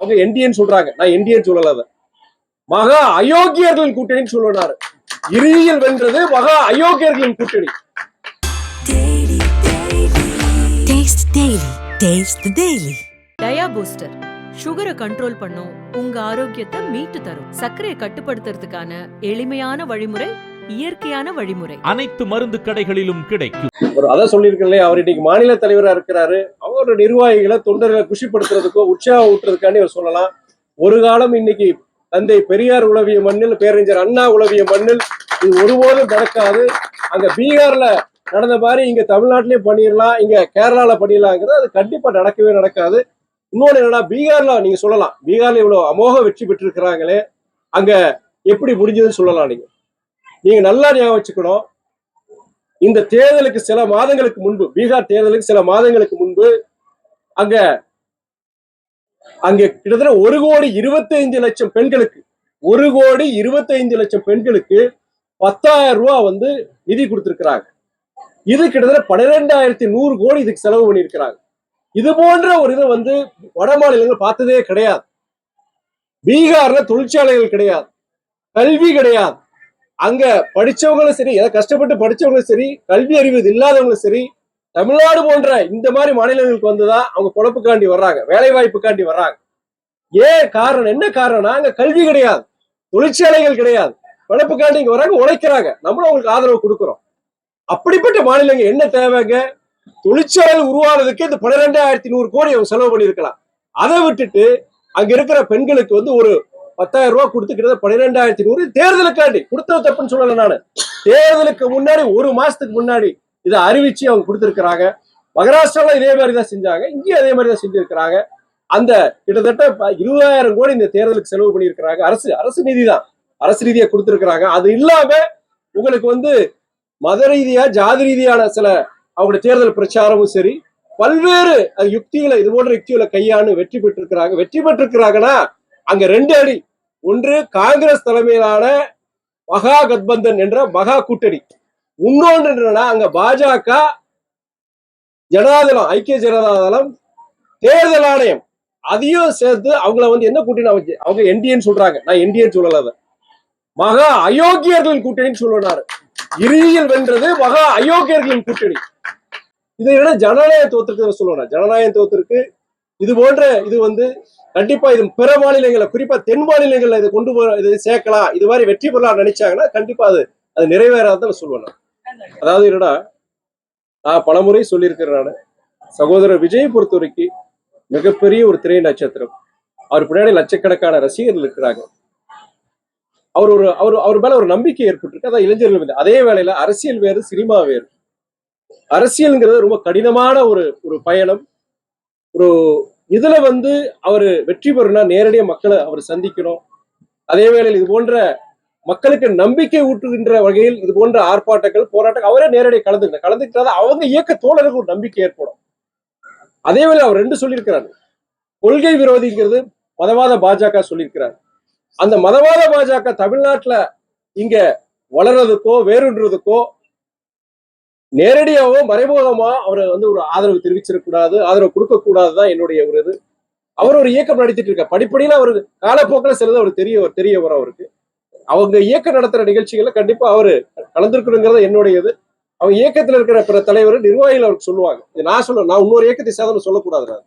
அவங்க என்டிஎன் சொல்றாங்க. நான் என்டிஎன் சொல்லல அதை. மகா அயோக்கியர்களின் கூட்டணின்னு சொல்லுவாரு இறுதியில் வென்றது மகா அயோக்கியர்களின் கூட்டணி. டயா பூஸ்டர் சுகரை கண்ட்ரோல் பண்ணும் உங்க ஆரோக்கியத்தை மீட்டு தரும். சர்க்கரையை கட்டுப்படுத்துறதுக்கான எளிமையான வழிமுறை இயற்கையான வழிமுறை. அனைத்து மருந்து கடைகளிலும் கிடைக்கும். அதான் சொல்லியிருக்கேன் அவர் இன்னைக்கு மாநில தலைவராக இருக்கிறாரு. அவரோட நிர்வாகிகளை தொண்டர்களை குஷிப்படுத்துறதுக்கோ உற்சாகம் ஊட்டுறதுக்காண்டி அவர் சொல்லலாம். ஒரு காலம் இன்னைக்கு தந்தை பெரியார் உளவிய மண்ணில் பேரறிஞர் அண்ணா உளவிய மண்ணில் இது ஒருபோதும் நடக்காது. அங்க பீகார்ல நடந்த மாதிரி இங்க தமிழ்நாட்டிலேயே பண்ணிடலாம் இங்க கேரளால பண்ணிடலாங்கிறது அது கண்டிப்பா நடக்கவே நடக்காது. இன்னொன்று என்னன்னா பீகார்ல நீங்க சொல்லலாம் பீகார்ல இவ்வளவு அமோக வெற்றி பெற்றிருக்கிறாங்களே அங்க எப்படி முடிஞ்சதுன்னு சொல்லலாம் நீங்க. நீங்க நல்லா ஞாபகம் வச்சுக்கணும். இந்த தேர்தலுக்கு சில மாதங்களுக்கு முன்பு பீகார் தேர்தலுக்கு சில மாதங்களுக்கு முன்பு அங்க அங்க கிட்டத்தட்ட ஒரு கோடி இருபத்தி ஐந்து லட்சம் பெண்களுக்கு ஒரு கோடி இருபத்தி ஐந்து லட்சம் பெண்களுக்கு பத்தாயிரம் ரூபாய் வந்து நிதி கொடுத்திருக்கிறாங்க. இது கிட்டத்தட்ட பன்னிரெண்டாயிரத்தி நூறு கோடி இதுக்கு செலவு பண்ணியிருக்கிறாங்க. இது போன்ற ஒரு இதை வந்து வட மாநிலங்கள் பார்த்ததே கிடையாது. பீகார்ல தொழிற்சாலைகள் கிடையாது. கல்வி கிடையாது. அங்க படிச்சவங்களும் சரி ஏதாவது கஷ்டப்பட்டு படிச்சவங்களும் சரி கல்வி அறிவு இல்லாதவங்களும் சரி தமிழ்நாடு போன்ற இந்த மாதிரி மாநிலங்களுக்கு வந்துதான் அவங்க பொழப்புக்காண்டி வர்றாங்க வேலை வாய்ப்புக்காண்டி வர்றாங்க. ஏன் காரணம் என்ன காரணம்னா அங்க கல்வி கிடையாது தொழிற்சாலைகள் கிடையாது பொழப்புக்காண்டி இங்க வராங்க உழைக்கிறாங்க. நம்மளும் அவங்களுக்கு ஆதரவு கொடுக்குறோம். அப்படிப்பட்ட மாநிலங்கள் என்ன தேவைங்க? தொழிற்சாலை உருவானதுக்கு இந்த பன்னிரெண்டாயிரத்தி நூறு கோடி அவங்க செலவு பண்ணியிருக்கலாம். அதை விட்டுட்டு அங்க இருக்கிற பெண்களுக்கு வந்து ஒரு பத்தாயிரம் ரூபாய் கொடுத்துக்கிறது பன்னிரெண்டாயிரத்தி நூறு தேர்தலுக்காண்டி கொடுத்தது தப்புன்னு சொல்லலை நான். தேர்தலுக்கு முன்னாடி ஒரு மாசத்துக்கு முன்னாடி இதை அறிவிச்சு அவங்க கொடுத்துருக்குறாங்க. மகாராஷ்டிராவில் இதே மாதிரி தான் செஞ்சாங்க. இங்கேயும் அதே மாதிரி தான் செஞ்சிருக்கிறாங்க. அந்த கிட்டத்தட்ட இருபதாயிரம் கோடி இந்த தேர்தலுக்கு செலவு பண்ணியிருக்கிறாங்க. அரசு அரசு நிதி தான். அரசு நிதியை கொடுத்துருக்குறாங்க. அது இல்லாம உங்களுக்கு வந்து மத ரீதியா ஜாதி ரீதியான சில அவங்களுடைய தேர்தல் பிரச்சாரமும் சரி பல்வேறு அது யுக்திகளை இது போன்ற யுக்திகளை கையாண்டு வெற்றி பெற்றிருக்கிறாங்க. வெற்றி பெற்றிருக்கிறாங்கன்னா அங்க ரெண்டு அடி ஒன்று காங்கிரஸ் தலைமையிலான மகா கத்பந்தன் என்ற மகா கூட்டணி. இன்னொன்று என்னன்னா அங்க பாஜக ஜனதாதளம் ஐக்கிய ஜனதாதளம் தேர்தல் ஆணையம் அதையும் சேர்த்து அவங்கள வந்து என்ன கூட்டணி அவங்க அவங்க என்டிஎன் சொல்றாங்க. நான் என்டிஎன் சொல்லல மகா அயோக்கியர்களின் கூட்டணின்னு சொல்லுறாரு இறுதியில் வென்றது மகா அயோக்கியர்களின் கூட்டணி. இதை விட ஜனநாயக தோத்திற்கு ஜனநாயகத்துவத்திற்கு ஜனநாயக தோத்திற்கு இது போன்ற இது வந்து கண்டிப்பா இது பிற மாநிலங்களை குறிப்பா தென் மாநிலங்கள்ல இதை கொண்டு போ இது சேர்க்கலாம். இது மாதிரி வெற்றி பெறலாம் நினைச்சாங்கன்னா கண்டிப்பா அது அது நிறைவேறாதான் சொல்லுவேன் அதாவது என்னடா நான் பலமுறை சொல்லியிருக்கிறேன் நான். சகோதரர் விஜய் பொறுத்த வரைக்கும் மிகப்பெரிய ஒரு திரை நட்சத்திரம். அவர் பின்னாடி லட்சக்கணக்கான ரசிகர்கள் இருக்கிறாங்க. அவர் ஒரு அவர் அவர் மேல ஒரு நம்பிக்கை ஏற்பட்டிருக்கு. அதான் இளைஞர்கள் அதே வேளையில அரசியல் வேறு சினிமா வேறு. அரசியல்ங்கிறது ரொம்ப கடினமான ஒரு ஒரு பயணம். ஒரு இதுல வந்து அவர் வெற்றி பெறும்னா நேரடியாக மக்களை அவர் சந்திக்கணும். அதே வேளையில் இது போன்ற மக்களுக்கு நம்பிக்கை ஊட்டுகின்ற வகையில் இது போன்ற ஆர்ப்பாட்டங்கள் போராட்டங்கள் அவரே நேரடியாக கலந்துக்கணும் கலந்துக்கிட்டாத அவங்க இயக்க தோழருக்கு ஒரு நம்பிக்கை ஏற்படும். அதே வேளை அவர் ரெண்டு சொல்லியிருக்கிறாரு. கொள்கை விரோதிங்கிறது மதவாத பாஜக சொல்லியிருக்கிறார். அந்த மதவாத பாஜக தமிழ்நாட்டுல இங்க வளர்றதுக்கோ வேறுன்றதுக்கோ நேரடியாவோ மறைமுகமா அவரை வந்து ஒரு ஆதரவு தெரிவிச்சிடக்கூடாது ஆதரவு கொடுக்க கூடாதுதான் என்னுடைய ஒரு இது. அவர் ஒரு இயக்கம் நடத்திட்டு இருக்க படிப்படியில் அவர் காலப்போக்கில் சிலது அவர் தெரிய தெரிய வரும் அவருக்கு. அவங்க இயக்கம் நடத்துற நிகழ்ச்சிகள்ல கண்டிப்பா அவரு கலந்துருக்கணுங்கிறது என்னுடைய இது. அவங்க இயக்கத்துல இருக்கிற பிற தலைவர் நிர்வாகிகள் அவருக்கு சொல்லுவாங்க. இது நான் சொல்ல நான் இன்னொரு இயக்கத்தை சாதனை சொல்லக்கூடாது நான்.